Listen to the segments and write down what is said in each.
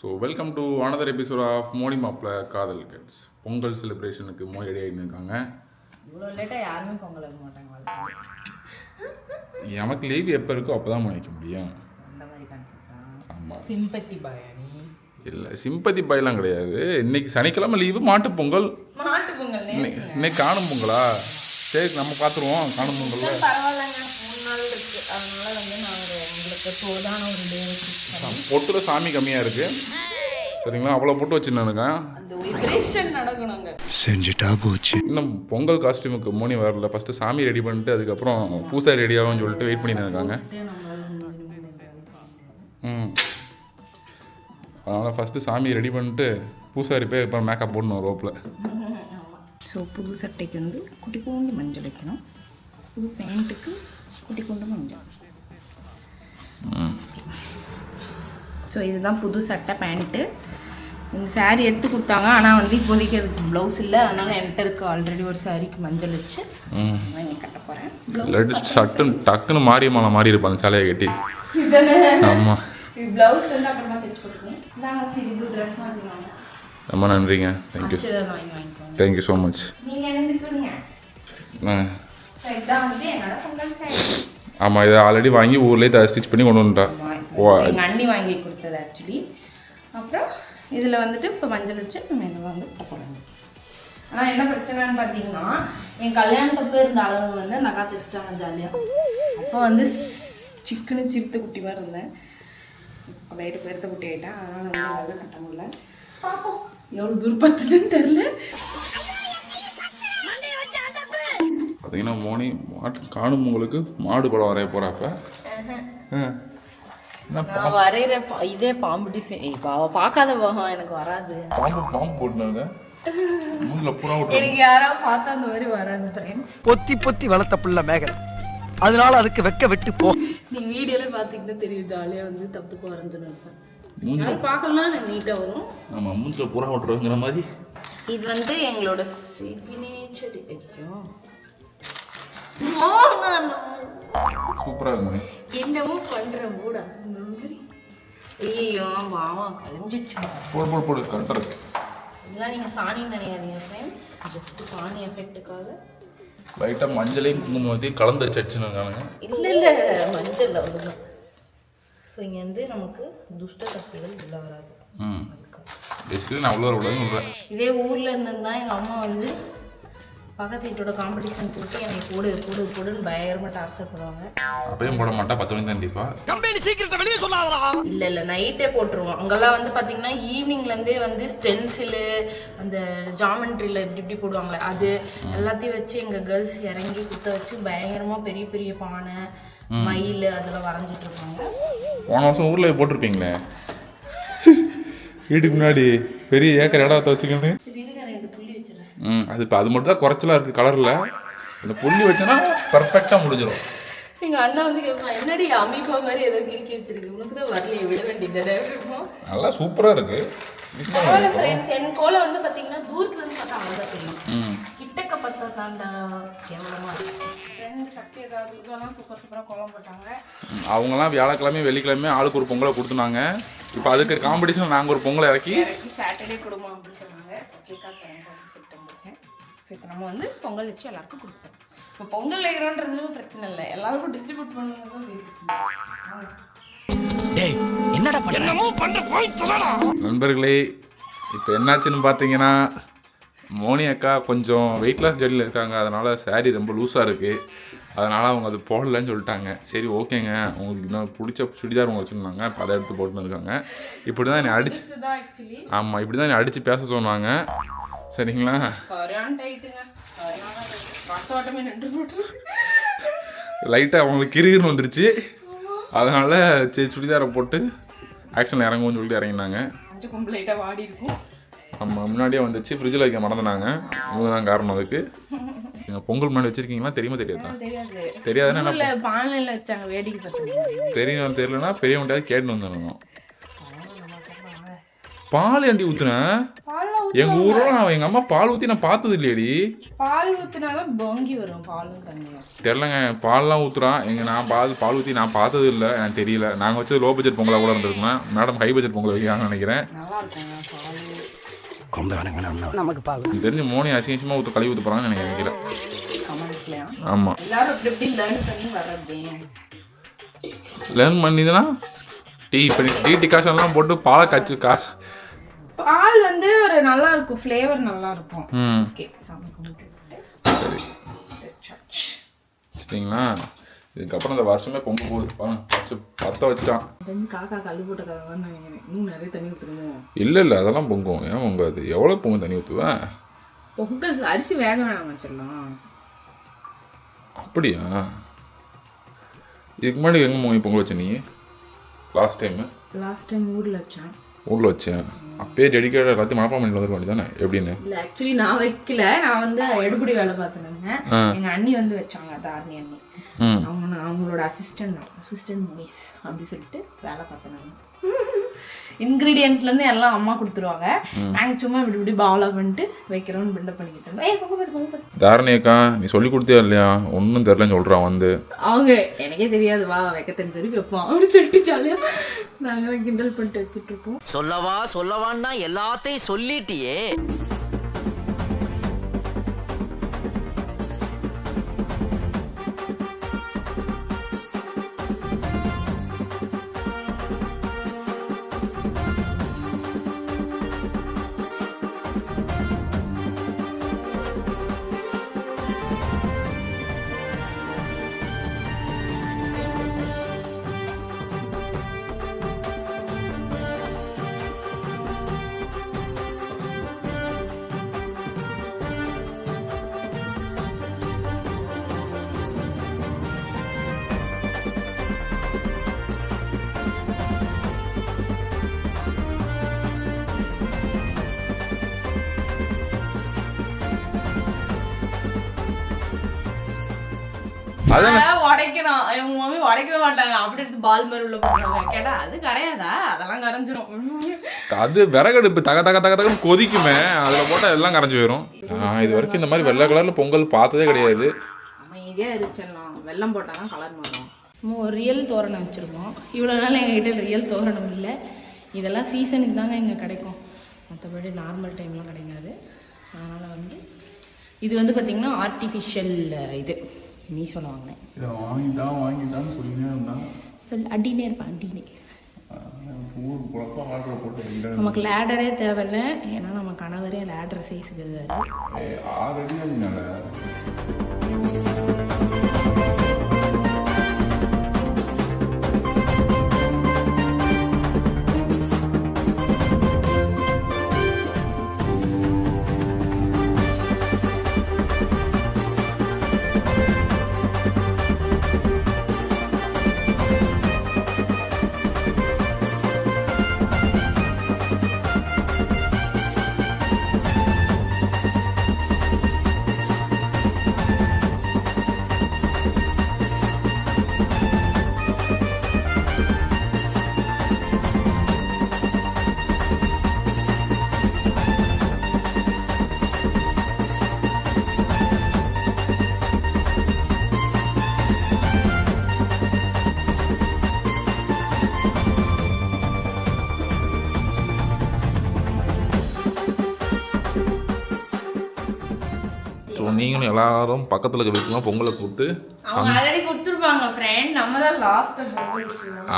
So welcome to another episode of Modi மாப்பிள காதல் kids Pongal செலிப்ரேஷனுக்கு மோடி ரெடி ஆகிட்டு இருக்காங்க இவ்வளோ லேட்டாக யாருமே பொங்கல் வைக்க மாட்டாங்க வாழ்க்கையில. எனக்கு லீவ் எப்போ இருக்கோ அப்போ தான் வைக்க முடியும். அந்த மாதிரி கான்செப்டா ஆமாம் சிம்பத்தி பயானி இல்லை சிம்பதி பாயெல்லாம் கிடையாது. இன்னைக்கு சனிக்கிழமை லீவு மாட்டு பொங்கல். மாட்டு பொங்கல் இன்னைக்கு காணும் பொங்கலா? சரி நம்ம பார்த்துருவோம் காணும் பொங்கல்ல. பரவாயில்லைங்க மூணு நாள் இருக்கு. அதனால வந்து நாங்கள் உங்களுக்கு சோதான ஒரு டே பொட்டுல சாமி கம்மியாக இருக்குது சரிங்களா? அவ்வளோ பொட்டு வச்சுருந்தானுங்க. அந்த வைப்ரேஷன் நடக்கணுங்க. செஞ்சுட்டா போச்சு. இன்னும் பொங்கல் காஸ்டியூமுக்கு மோனி வரல. ஃபஸ்ட்டு சாமி ரெடி பண்ணிட்டு அதுக்கப்புறம் பூசாரி ரெடி ஆகும்னு சொல்லிட்டு வெயிட் பண்ணிட்டு இருக்காங்க ம். அதனால் ஃபஸ்ட்டு சாமி ரெடி பண்ணிட்டு பூசாரி போய் இப்போ மேக்கப் போடணும் ரோப்பில் ஸோ புது சட்டைக்கு வந்து குட்டி பூண்டு மஞ்சள் வைக்கணும். புது பேண்ட்டுக்கு குட்டி பூண்டு மஞ்சள். இதுதான் புது சட்டை பேண்ட்டு இந்த saree எடுத்து கொடுத்தாங்க. ஆனால் வந்து இப்போதைக்கு அதுக்கு ப்ளவுஸ் இல்லை. அதனால என்கிட்ட இருக்கு ஆல்ரெடி ஒரு சாரிக்கு மஞ்சள் வச்சு. கட்ட போகிறேன் டக்குன்னு மாரியம்மாவை மாறி இருப்பாங்க சேலையை கட்டி. ஆமாம் ப்ளவுஸ் வந்து அப்புறமா தைச்சு கொடுக்கணும். இதாங்க சிறிது ட்ரெஸ் ரொம்ப நன்றிங்க. Thank you thank you so much நீங்கள் ஸோ சாரி ஆமாம் இதை ஆல்ரெடி வாங்கி ஊர்லேயே ஸ்டிச் பண்ணி கொண்டு வந்துட்டா. எங்கள் அண்ணி வாங்கி கொடுத்தது ஆக்சுவலி அப்புறம் இதில் வந்துட்டு இப்போ மஞ்சள் வச்சு நம்ம இதில் வந்து கட்ட போகிறாங்க ஆனால் என்ன பிரச்சனைன்னு பார்த்தீங்கன்னா என் கல்யாணத்தப்போ இருந்த அளவு வந்து நகா தைச்சிட்டாங்க ஜாலியாக அப்போ வந்து சிக்கனு சிறுத்தை குட்டி மாதிரி இருந்தேன். இப்போ லைட்டு பெருத்த குட்டி ஆகிட்டேன் அதனால் வந்து என்னால் கட்ட முடியல. பார்ப்போம் எவ்வளோ தூரம் பத்துதுன்னு தெரில பார்த்தீங்கன்னா மோனி மாட்டு காணும் உங்களுக்கு மாடு படம் வரைய போகிறாப்ப நான் வரைகிற இதே பாம்பு டிசைன் பார்க்காத போகம் எனக்கு வராது. பாம்பு பாம்பு போட்டுனாங்க எனக்கு பார்த்தா அந்த மாதிரி வராது ஃப்ரெண்ட்ஸ் பொத்தி பொத்தி வளர்த்த புள்ள மேகல் அதனால அதுக்கு வெக்க வெட்டு போ நீங்க வீடியோல பாத்தீங்கன்னா தெரியும் ஜாலியா வந்து தப்புக்கு வரைஞ்சுன்னு இருப்பேன் மூஞ்சில் பார்க்கலாம் எனக்கு நீட்டா வரும். ஆமாம் மூஞ்சில் புறா விட்டுருங்கிற மாதிரி. இது வந்து எங்களோட சிக்னேச்சர் ஐயோ. சூப்பராக இருக்குங்க என்னமோ பண்ற மூடா. ஐயோ மாமா கலைஞ்சிடுச்சு. போடு போடு போடு கரெக்டாக இருக்கு. இதெல்லாம் நீங்க சாணி நினைக்காதீங்க ஃப்ரெண்ட்ஸ் ஜஸ்ட் சாணி எஃபெக்ட்டுக்காக லைட்டாக மஞ்சளையும் குங்குமத்தையும் கலந்து வச்சுருக்கானுங்க இல்ல இல்ல மஞ்சள் அவ்வளவுதான் ஸோ இங்க வந்து நமக்கு துஷ்ட சக்திகள் உள்ள வராது. ம். பேசிக்கலி நான் அவ்வளோ இதே ஊர்ல இருந்திருந்தா எங்க அம்மா வந்து பக்கத்து வீட்டோட காம்படிஷன் கூட்டி என்னை போடு போடு போடுன்னு பயங்கரமா டார்ச்சர் பண்ணுவாங்க. அப்பயும் போட மாட்டா பத்து மணி கண்டிப்பா கம்பெனி சீக்கிரத்தை வெளியே சொல்லாதடா. இல்ல இல்ல நைட்டே போட்டுருவோம். அங்கெல்லாம் வந்து பாத்தீங்கன்னா ஈவினிங்ல இருந்தே வந்து ஸ்டென்சிலு அந்த ஜாமெண்ட்ரியில இப்படி இப்படி போடுவாங்களே அது எல்லாத்தையும் வச்சு எங்க கேர்ள்ஸ் இறங்கி குத்த வச்சு பயங்கரமா பெரிய பெரிய பானை மயில் அதெல்லாம் வரைஞ்சிட்டு இருப்பாங்க. போன வருஷம் ஊரில் போட்டிருப்பீங்களே? வீட்டுக்கு முன்னாடி பெரிய ஏக்கர் இடத்த வச்சுக்கின்னு சரி இருங்க ரெண்டு புள்ளி வச்சிடறேன் ம் அது இப்போ அது மட்டும் தான் குறைச்சலா இருக்குது கலரில் இந்த புள்ளி வச்சோன்னா பர்ஃபெக்டாக முடிஞ்சிடும் எங்க அண்ணா வந்து கேட்பான் என்னடி அமீபா மாதிரி ஏதோ கிறுக்கி வச்சிருக்கு உனக்கு தான் வரலையே விட வேண்டியது நல்லா சூப்பராக இருக்குது ஃப்ரெண்ட்ஸ் என் கோலை வந்து பாத்தீங்கன்னா தூரத்துல இருந்து பார்த்தா அழகா தெரியும். ம். கிட்டக்க பார்த்தா தாண்டா கேவலமா இருக்கு. ரெண்டு சக்தி எல்லாம் சூப்பர் சூப்பரா கோலம் போட்டாங்க. அவங்கலாம் வியாழக்கிழமை வெள்ளிக்கிழமை ஆளுக்கு ஒரு பொங்கலை கொடுத்துனாங்க. இப்போ அதுக்கு காம்படிஷன் நாங்கள் ஒரு பொங்கலை இறக்கி சாட்டர்டே கொடுமா அப்படின்னு சொன்னாங்க. சரி இப்போ நம்ம வந்து பொங்கல் வச்சு எல்லாருக்கும் கொடுப்போம். இப்போ பொங்கல் வைக்கிறோன்றது பிரச்சனை இல்லை. எல்லாருக்கும் டிஸ்ட்ரிபியூட் பண்ணுறது நண்பர்களே இப்போ என்னாச்சுன்னு பார்த்தீங்கன்னா மோனி அக்கா கொஞ்சம் வெயிட் லாஸ் ஜெல்லில் இருக்காங்க. அதனால் saree ரொம்ப லூஸாக இருக்குது அதனால் அவங்க அது போடலன்னு சொல்லிட்டாங்க. சரி ஓகேங்க. உங்களுக்கு இன்னும் பிடிச்ச சுடிதார் உங்களுக்கு வச்சுருந்தாங்க இப்போ அதை எடுத்து போட்டுன்னு இருக்காங்க. இப்படி தான் என்னை அடிச்சு ஆமாம் இப்படி தான் என்னை அடித்து பேச சொன்னாங்க. சரிங்களா? லைட்டாக அவங்களுக்கு கிருகிருன்னு வந்துருச்சு. அதனால் சரி சுடிதாரை போட்டு ஆக்ஷன் இறங்குவோம்னு சொல்லிட்டு இறங்கினாங்க. நம்ம முன்னாடியே வந்துச்சு ஃப்ரிட்ஜில் வைக்க மறந்துனாங்க. இவங்க தான் காரணம் அதுக்கு. நீங்கள் பொங்கல் முன்னாடி வச்சுருக்கீங்களா? தெரியுமா தெரியாதா? தெரியாது. தெரியாதுன்னா என்ன ஊர்ல பானையில வச்சாங்க வேடிக்கை பார்த்துருக்கோம் தெரியும் தெரியலனா பெரியவன்ட்டாவது கேட்டுன்னு வந்துடணும். பால் ஏண்டி ஊற்றுனேன் பாலில் எங்க ஊர்ல நான் எங்க அம்மா பால் ஊத்தி நான் பார்த்தது இல்லையடி பால் ஊத்துனாதான் பொங்கி வரும் பாலும் தண்ணியும் தெரிலங்க பால்லாம் ஊத்துறான் எங்க நான் பால் பால் ஊத்தி நான் பார்த்தது இல்லை எனக்கு தெரியல. நாங்க வச்சது லோ பட்ஜெட் பொங்கலா கூட இருந்திருக்கலாம் மேடம் ஹை பட்ஜெட் பொங்கல் வைக்கிறாங்கன்னு நினைக்கிறேன். நல்லா இருக்குங்க பால். நமக்கு தெரிஞ்சு மோனி அசிங்கமா ஊத்த கழுவி ஊத்த போறாங்கன்னு எனக்கு நினைக்கிறேன் ஆமா. எல்லாரும் இப்படி இப்படி லேர்ன் பண்ணி வர்றதே. லேர்ன் பண்ணிதுன்னா டீ இப்போ டீ டிகாஷன்லாம் போட்டு பாலை காய்ச்சி காசு. பால் வந்து ஒரு நல்லா இருக்கும் ஃப்ளேவர் நல்லா இருக்கும் ஓகே சாமி சரிங்களா இதுக்கப்புறம் இந்த வருஷமே பொங்க போகுது. பாருங்க வச்சு பற்ற வச்சுட்டான். காக்கா கல் போட்ட நினைக்கிறேன். இன்னும் நிறைய தண்ணி ஊற்றுருமோ இல்லை இல்லை அதெல்லாம் பொங்கும். ஏன் பொங்காது? எவ்வளோ பொங்க தண்ணி ஊற்றுவேன் பொங்கல் அரிசி வேக வேணாம் வச்சிடலாம். அப்படியா? இதுக்கு முன்னாடி எங்கே பொங்கல் வச்ச நீ? லாஸ்ட் டைமு லாஸ்ட் டைம் ஊரில் வச்சேன். ஊரில் வச்சேன். அப்பயே டெடிக்கேட் எல்லாத்தையும் மனப்பாடம் பண்ணி வந்துருக்க வேண்டியதானே எப்படின்னு? இல்லை ஆக்சுவலி நான் வைக்கல. நான் வந்து எடுபடி வேலை பார்த்துனேங்க. எங்கள் அண்ணி வந்து வச்சாங்க தாரணி அண்ணி அவங்க அவங்களோட அசிஸ்டன்ட் அசிஸ்டன்ட் மூவிஸ் அப்படி சொல்லிட்டு வேலை பார்த்தேன் இன்க்ரீடியன்ட்லேருந்து எல்லாம் அம்மா கொடுத்துருவாங்க. நாங்கள் சும்மா இப்படி இப்படி பாவலா பண்ணிட்டு வைக்கிறோம்னு பில்டப் பண்ணிக்கிட்டு இருந்தோம். ஏய் பொங்க பாரு பொங்க பாரு தாரணி அக்கா நீ சொல்லி கொடுத்தியா இல்லையா? ஒன்றும் தெரிலன்னு சொல்கிறான் வந்து. அவங்க எனக்கே தெரியாது வா வைக்க தெரிஞ்சது வைப்போம் அப்படின்னு சொல்லிட்டு ஜாலியாக நாங்கள் கிண்டல் பண்ணிட்டு வச்சுட்டு இருப்போம். சொல்லவா சொல்லவான்னா எல்லாத்தையும் சொல்லிட்டியே. அதெல்லாம் உடைக்கிறோம் எங்க மம்மி உடைக்கவே மாட்டாங்க. அப்படி எடுத்து பால் மாதிரி உள்ள போடுறாங்க. கேட்டா அது கரையாதா? அதெல்லாம் கரைஞ்சிரும். அது விறகடுப்பு தக தக தக தகன்னு கொதிக்குமே. அதில் போட்டால் எல்லாம் கரைஞ்சி போயிடும் நான் இது வரைக்கும் இந்த மாதிரி வெள்ளை கலரில் பொங்கல் பார்த்ததே கிடையாது. அமைதியா இருந்துச்சிடலாம் வெள்ளம் போட்டால் கலர் மாறும். ஒரு ரியல் தோரணம் வச்சுருக்கோம். இவ்வளோ நாள் எங்ககிட்ட ரியல் தோரணம் இல்லை. இதெல்லாம் சீசனுக்கு தாங்க இங்கே கிடைக்கும். மற்றபடி நார்மல் டைம்லாம் கிடைக்காது அதனால் வந்து இது வந்து பார்த்திங்கன்னா ஆர்டிஃபிஷியல் இது. நீ சொல்ல வாங்கினேன் இதை வாங்கிட்டான் வாங்கிட்டான்னு சொல்லினே இருந்தான் சொல் அடினே இருப்பேன் அடினே. ஊர் குழப்பம் ஆர்டர் போட்டு நமக்கு லேடரே தேவையில்ல. ஏன்னா நம்ம கணவரே லேடர் சைஸுக்கு ஆறு அடி நீங்களும் எல்லாரும் பக்கத்தில் இருக்க வீட்டுலாம் பொங்கலை கொடுத்து அவங்க ஆல்ரெடி கொடுத்துருப்பாங்க ஃப்ரெண்ட் நம்ம தான் லாஸ்ட்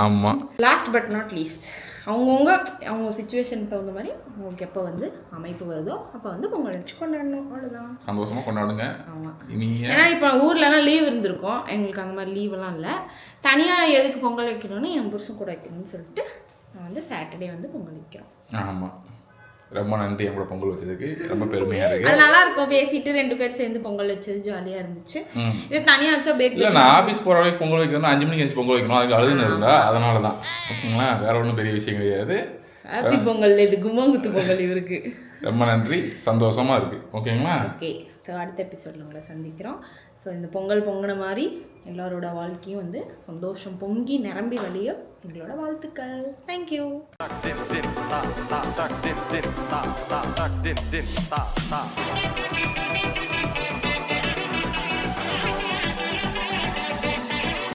ஆமாம் லாஸ்ட் பட் நாட் லீஸ்ட் அவங்கவுங்க அவங்க சுச்சுவேஷனுக்கு தகுந்த மாதிரி அவங்களுக்கு எப்போ வந்து அமைப்பு வருதோ அப்போ வந்து பொங்கல் வச்சு கொண்டாடணும். அவ்வளோதான் சந்தோஷமாக கொண்டாடுங்க. ஆமாம் ஏன்னா இப்போ ஊர்லலாம் லீவ் இருந்திருக்கும். எங்களுக்கு அந்த மாதிரி லீவெல்லாம் இல்லை. தனியாக எதுக்கு பொங்கல் வைக்கணும்னு என் புருஷன் கூட வைக்கணும்னு சொல்லிட்டு நான் வந்து சாட்டர்டே வந்து பொங்கல் வைக்கிறோம். ஆமாம் ரொம்ப நன்றி என் கூட பொங்கல் வச்சதுக்கு. ரொம்ப பெருமையாக இருக்கு. அது நல்லா இருக்கும். பேசிட்டு ரெண்டு பேர் சேர்ந்து பொங்கல் வச்சது ஜாலியாக இருந்துச்சு. இது தனியாக வச்சா பேக் இல்லை நான் ஆஃபீஸ் போகிற வரைக்கும் பொங்கல் வைக்கணும்னா அஞ்சு மணிக்கு எழுந்து பொங்கல் வைக்கணும். அதுக்கு அழுதுன்னு இருந்தா அதனால தான் ஓகேங்களா? வேற ஒன்றும் பெரிய விஷயம் கிடையாது. ஹாப்பி பொங்கல் இது கும்மாங்குத்து பொங்கல் இவருக்கு. ரொம்ப நன்றி. சந்தோஷமா இருக்கு. ஓகேங்களா? ஓகே ஸோ அடுத்த எபிசோடில் உங்களை சந்திக்கிறோம். ஸோ இந்த பொங்கல் பொங்கின மாதிரி எல்லாரோட வாழ்க்கையும் வந்து சந்தோஷம் பொங்கி நிரம்பி வழிய எங்களோட வாழ்த்துக்கள். Thank you din din ta ta tak din din ta ta tak din din ta ta